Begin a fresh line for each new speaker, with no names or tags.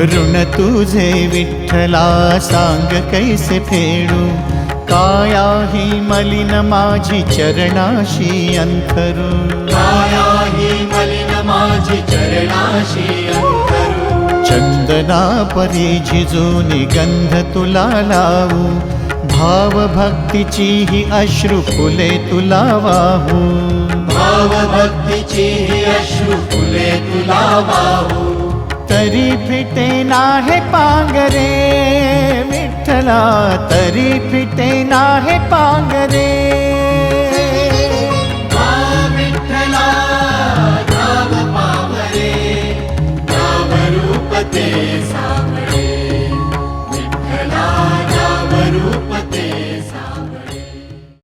ऋण तुझे विठ्ठला सांग कैसे फेडू? काया ही मलिन माझी चरणाशी अंतरू.
काया ही मलिन माझी चरणाशी अंतरू.
चंदना परी झिजूनी गंध तुला लावू. भाव भक्तीची ही अश्रू फुले तुला वाहू.
भाव भक्तीची ही अश्रू फुले तुला वाहू.
तरी फिटे नाहे पांगरे विठ्ठला तरी फिटे नाहे पा